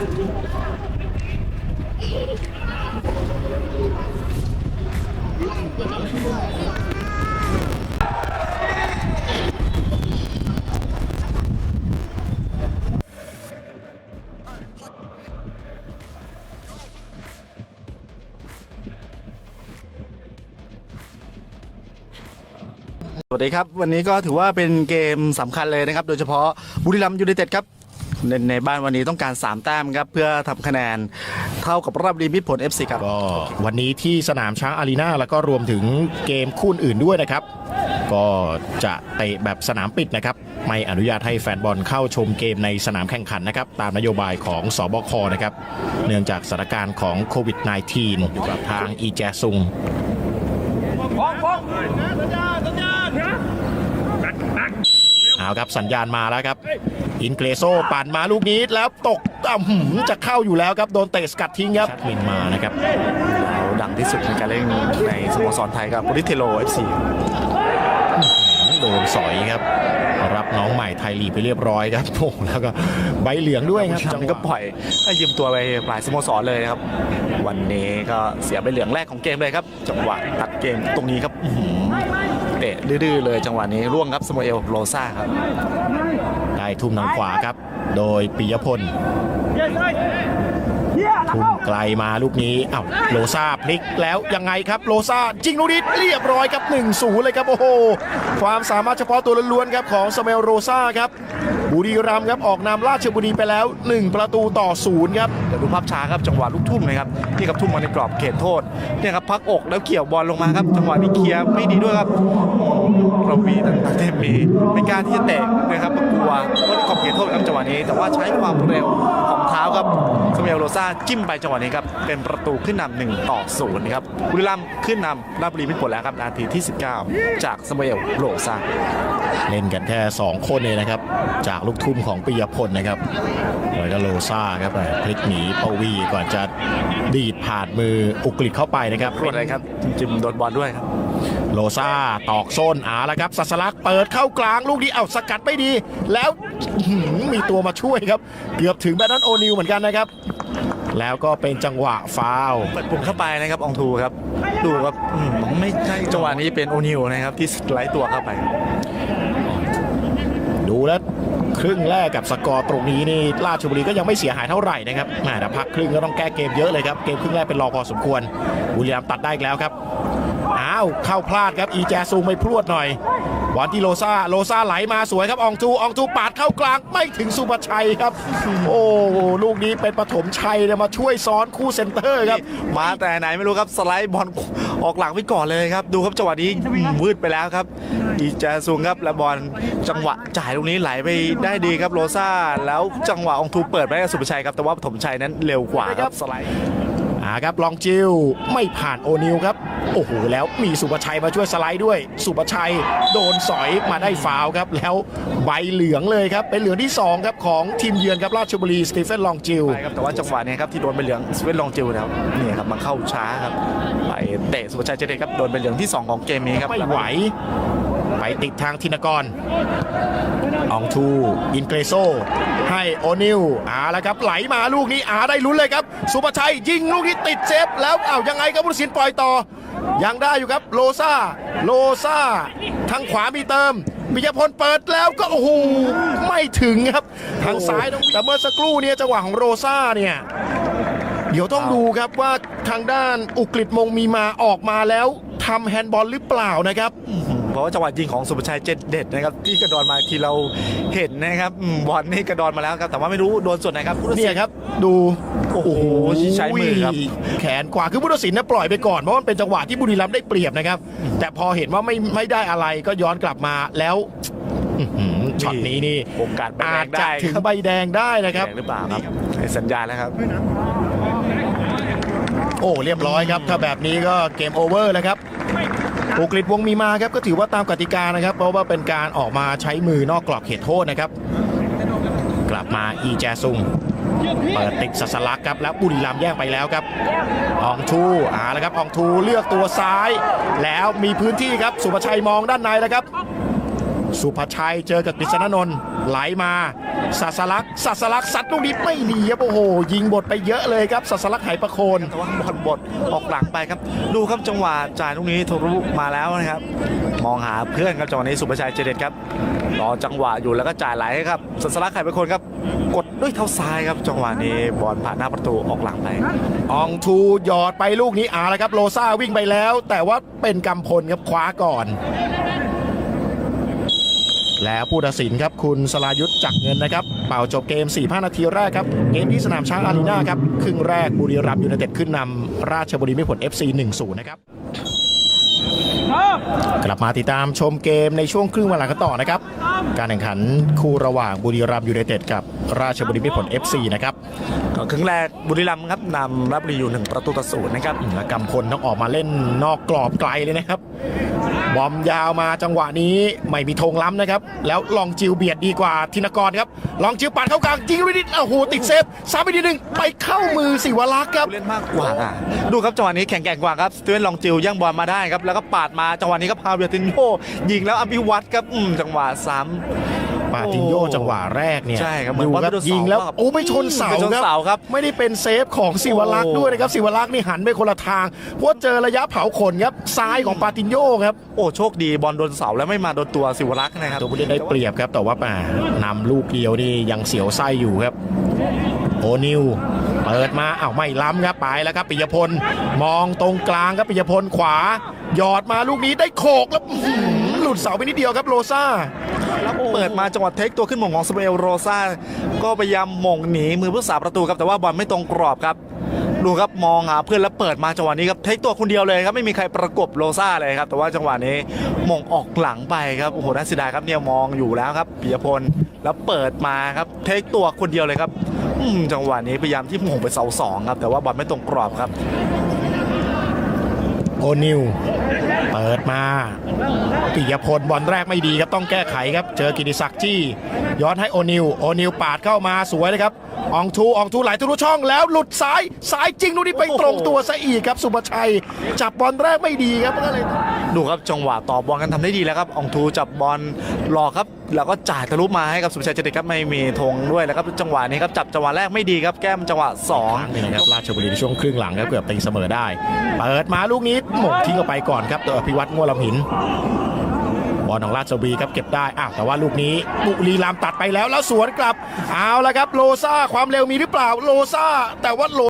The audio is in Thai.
สวัสดีครับ วันนี้ก็ถือว่าเป็นเกมสำคัญเลยนะครับ โดยเฉพาะบุรีรัมย์ยูไนเต็ดครับ ในในบ้านวันนี้ต้องการ 3 แต้มครับเพื่อทำคะแนนเท่ากับราบรีมิตผล FC ครับ ก็วันนี้ที่สนามช้างอารีนาแล้วก็รวมถึงเกมคู่อื่นด้วยนะครับ ก็จะเตะแบบสนามปิดนะครับ ไม่อนุญาตให้แฟนบอลเข้าชมเกมในสนามแข่งขันนะครับ ตามนโยบายของสบคนะครับ เนื่องจากสถานการณ์ของโควิด -19 อยู่กับทางอีแจซุง เอาครับสัญญาณมาแล้วครับ อินเกรโซปั่นมาลูกนี้แล้วตกอ่ำหืมจะเข้าอยู่แล้วครับ โดนเตะสกัดทิ้งครับมินมานะครับเราดังที่สุดในการเล่นในสโมสรไทยกับบุรีเทโล FC โดนสอยครับ รับน้องใหม่ไทยลีกไปเรียบร้อยครับโอ้โหแล้วก็ใบเหลืองด้วยครับจังก็ปล่อยให้ยืมตัวไปหลายสโมสรเลยนะครับ วันนี้ก็เสียไปเหลืองแรกของเกมเลยครับ จังหวะตัดเกมตรงนี้ครับอื้อหือ เตะดื้อๆเลยจังหวะนี้ร่วงครับสโมเอลโรซ่าครับได้ทุ่มทางขวาครับ โดยปิยพล ทุ่มไกลมาลูกนี้อ้าวโลซาพลิกแล้วยังไงครับโลซาจริงลูกนี้เรียบร้อยครับ1นศูนย์เลยครับโอ้โหความสามารถเฉพาะตัวล้วนๆครับของสเมลโรซาครับบุรีรัมย์ครับออกนำราชบุรีไปแล้ว 1 ประตูต่อศูนย์ครับเดี๋ยวดูภาพช้าครับจังหวะลูกทุ่มนะครับนี่ครับทุ่มมาในกรอบเขตโทษเนี่ยครับพักอกแล้วเกี่ยวบอลลงมาครับ จังหวะนี้เคลียร์ไม่ดีด้วยครับเราวีต่างๆเทมมีไม่กล้าที่จะเตะนะครับกลัวก็กรอบเขตโทษครับจังหวะนี้ แต่ว่าใช้ความเร็วของเท้าครับสเมลโรซ่าจิ้มไปจังหวะนี้ครับ เป็นประตูขึ้นนำหนึ่งต่อศูนย์ครับบุรีรัมย์ขึ้นนำราชบุรีมิตรผลแล้วครับนาทีที่ 19 จากสเมลโรซ่าเล่นกันแค่ 2 คนเลยนะครับ จากลูกทุ่มของปิยพลนะครับแล้วก็โลซาครับพลิกหนีปวีก่อนจะดีดผ่านมืออุกฤษเข้าไปนะครับรวดเลยครับจิมโดนบอลด้วยครับโลซาตอกโซนอาแล้วครับสัสลักเปิดเข้ากลางลูกนี้เอาสกัดไม่ดี แล้วอื้อหือมีตัวมาช่วยครับ เกือบถึงแบนนอนโอนิวเหมือนกันนะครับ แล้วก็เป็นจังหวะฟาวล์เปิดปุ่มเข้าไปนะครับอองทูครับ ดูครับอืมไม่ใช่จังหวะนี้เป็นโอนิวนะครับที่สไลด์ตัวเข้าไป ดูแล้วครึ่งแรกกับสกอร์ตรงนี้นี่ราชบุรีก็ยังไม่เสียหายเท่าไหร่นะครับแหม่แต่พักครึ่งก็ต้องแก้เกมเยอะเลยครับ เกมครึ่งแรกเป็นรองพอสมควรบุรีรัมย์ตัดได้อีกแล้วครับ อ้าวเข้าพลาดครับอีแจซูไม่พรวดหน่อย บอลที่โลซาโลซาไหลมาสวยครับอองทูอองทูปาดเข้ากลางไม่ถึงสุภชัยครับ โอ้โหลูกนี้เป็นปฐมชัยเลยมาช่วยซ้อนคู่เซนเตอร์ครับ มาแต่ไหนไม่รู้ครับสไลด์บอลออกหลังไปก่อนเลยครับ ดูครับจังหวะนี้วืดไปแล้วครับ อีแจซุงครับและบอลจังหวะจ่ายตรงนี้ไหลไปได้ดีครับโรซ่าแล้วจังหวะอองทูเปิดไปให้กับสุภชัยครับแต่ว่าปฐมชัยนั้นเร็วกว่าครับสไลด์อ่าครับลองจิวไม่ผ่านโอนิวครับ โอ้โหแล้วมีสุภชัยมาช่วยสไลด์ด้วย สุภชัยโดนสอยมาได้ฟาวล์ครับ แล้วใบเหลืองเลยครับ เป็นเหลืองที่ 2 ครับ ของทีมเยือนครับราชบุรีสตีเฟนลองจิวไปครับแต่ว่าจังหวะเนี้ครับที่โดนใบเหลืองสเวนลองจิวนะครับนี่ครับมาเข้าช้าครับไปเตะสุภชัยเจเดชครับโดนใบเหลืองที่ 2 ของเกมนี้ครับไม่ไหวไป ติดทางธินกร อองทูอินเกรโซ ให้โอนิวอาแล้วครับไหลมาลูกนี้อาได้ลุ้นเลยครับ สุภชัยยิงลูกนี้ติดเซฟแล้วเอาวยังไงครับผู้สินปล่อยต่อ ยังได้อยู่ครับโลซาโลซาทางขวามีเติมมิยพลเปิดแล้วก็โอ้โหไม่ถึงครับ ทางซ้ายต้องแต่เมื่อสักครู่เนี่ยจังหวะของโรซาเนี่ยเดี๋ยวต้องดูครับว่าทางด้านอุกฤษมงมีมาออกมาแล้วทำแฮนด์บอลหรือเปล่านะครับ เพราะว่าจังหวะยิงของสุภชัยเจ็ดเด็ดนะครับที่กระดอนมาที่เราเห็นนะครับอืมบอลนี่กระดอนมาแล้วครับแต่ว่าไม่รู้โดนส่วนไหนครับผู้ตัดสิเนี่ยครับดูโอ้โหใช้มือครับ แขนขวาคือผู้ตัดสินนะปล่อยไปก่อนเพราะมันเป็นจังหวะที่บุรีรัมย์ได้เปรียบนะครับ แต่พอเห็นว่าไม่ไม่ได้อะไรก็ย้อนกลับมาแล้วอื้อหือช็อตนี้นี่โอกาสใบแดอาจงจะได้ถึงครับใบแดงได้นะครับ แดงหรือเปล่าครับให้สัญญาณแล้วครับโอ้เรียบร้อยครับ ถ้าแบบนี้ก็เกมโอเวอร์แล้วครับ อุกฤษวงมีมาครับก็ถือว่าตามกติกานะครับ เพราะว่าเป็นการออกมาใช้มือนอกกรอบเขตโทษนะครับ กลับมาอีแจซุงเปิดติดสัสลักครับแล้วบุรีรัมย์แย่งไปแล้วครับอองทูอ่าแล้วครับอองทูเลือกตัวซ้าย แล้วมีพื้นที่ครับสุภชัยมองด้านในนะครับ สุภชัยเจอกับกฤษณนนท์ไหลมาสัสลักษณ์สัสลักษณ์สัตว์ลูกนี้ไม่ดีครับโอ้โห ยิงบทไปเยอะเลยครับสัสลักษณ์ไหประโคนแต่ว่าบอลบดออกหลังไปครับ ดูครับจังหวะจ่ายลูกนี้ทะลุมาแล้วนะครับ มองหาเพื่อนครับจังหวะนี้สุภชัยเจเด็ดครับรอจังหวะอยู่แล้วก็จ่ายไหลให้ครับสัสลักไข่เป็นคนครับกดด้วยเท้าซ้ายครับ จังหวะนี้บอลผ่านหน้าประตูออกหลังไปอองทูหยอดไปลูกนี้อาแล้วครับ โลซ่าวิ่งไปแล้ว แต่ว่าเป็นกำพลครับคว้าก่อน แล้วผู้ตัดสินครับคุณสลายุทธ์จักเงินนะครับเป่าจบเกม 4-5 นาทีแรกครับ เกมที่สนามช้างอารีนาครับครึ่งแรกบุรีรัมย์ยูไนเต็ดขึ้นนำราชบุรีไม่ผล FC 1-0 นะครับ กลับมาติดตามชมเกมในช่วงครึ่งเวลากันต่อนะครับ การแข่งขันคู่ระหว่างบุรีรัมย์ยูไนเต็ดกับราชบุรีมิตรผล FC นะครับก็ครึ่งแรกบุรีรัมย์ครับนำรับรีอยู่หนึ่งประตูต่อศูนย์นะครับและกำพลต้องออกมาเล่นนอกกรอบไกลเลยนะครับ บอมยาวมาจังหวะนี้ไม่มีธงล้ำนะครับ แล้วลองจิวเบียดดีกว่าธินกรครับ ลองจิวปัดเข้ากลางยิงลูกนิดโอ้โหติดเซฟซ้ำไปทีหนึ่งไปเข้ามือสิวรักษ์ครับผู้เล่นมากกว่าอะดูครับจังหวะนี้แข่งแกร่งกว่าครับสตีเวนลองจิวย่างบอลมาได้ครับแล้วก็ปาดมาจังหวะนี้ครับพาเวตินโยยิงแล้วอภิวัตครับอืมจังหวะซ้ำปาตินโยโอ้จังหวะแรกเนี่ยใช่ครับเหมือนดูว่าครับไปโดนเสายิงแล้วครับโอ้ไม่ชนเสาไปชนครับเสาครับ ไม่ได้เป็นเซฟของสิวรักษ์โอ้ด้วยนะครับสิวรักษ์นี่หันไปคนละทางเพราะเจอระยะเผาขนครับซ้ายของปาตินโยครับโอ้โชคดีบอลโดนเสาแล้วไม่มาโดนตัวสิวรักษ์นะครับตัวผู้เล่นได้เปรียบครับแต่ว่าแหมนำลูกเดียวนี่ยังเสียวไส้อยู่ครับโอนิวเปิดมาอ้าวไม่ล้ำครับไปแล้วครับปิยพลมองตรงกลางครับปิยพลขวา หยอดมาลูกนี้ได้โขกแล้วอื้อหือหลุดเสาไปนิดเดียวครับโลซ่าแล้วเปิดมาจังหวะเทคตัวขึ้นหม่งของสเปเอลโรซาก็พยายามหม่งหนีมือผู้สาประตูครับแต่ว่าบอลไม่ตรงกรอบครับ ดูครับมองหาเพื่อนแล้วเปิดมาจังหวะนี้ครับเทคตัวคนเดียวเลยครับไม่มีใครประกบโรซ่าเลยครับแต่ว่าจังหวะนี้หม่งออกหลังไปครับโอ้โหน่าเสียดายครับเนี่ยมองอยู่แล้วครับปิยพลแล้วเปิดมาครับเทคตัวคนเดียวเลยครับอืมจังหวะนี้พยายามที่หม่งไปเสาสองครับแต่ว่าบอลไม่ตรงกรอบครับ โอนิวเปิดมาปิยพลบอลแรกไม่ดีครับต้องแก้ไขครับ เจอกิติศักดิ์จี้ ย้อนให้โอนิวโอนิวปาดเข้ามาสวยเลยครับอองทูอองทูไหลทะลุช่องแล้วหลุดซ้ายซ้ายจริงดูนี่ไปตรงตัวซะอีกครับ สุภชัย จับบอลแรกไม่ดีครับก็เลยดูครับจังหวะต่อบอลกันทำได้ดีแล้วครับอองทูจับบอลหลอกครับ แล้วก็จ่ายทะลุมาให้กับสุภชัยเจเด็ดครับไม่มีธงด้วยแล้วครับจังหวะนี้ครับจับจังหวะแรกไม่ดีครับแก้มจังหวะสองครั้งหนึ่งนะครับราชบุรีในช่วงครึ่งหลังครับเกือบตีเสมอได้เปิดมาลูกนี้หม่งทิ้งออกไปก่อนครับโดยอภิวัตรง่วลำหินบอลของราชบุรีครับเก็บได้อ้าวแต่ว่าลูกนี้บุรีรัมตัดไปแล้วแล้วสวนกลับเอาละครับโลซ่าความเร็วมีหรือเปล่าโลซ่าแต่ว่าโล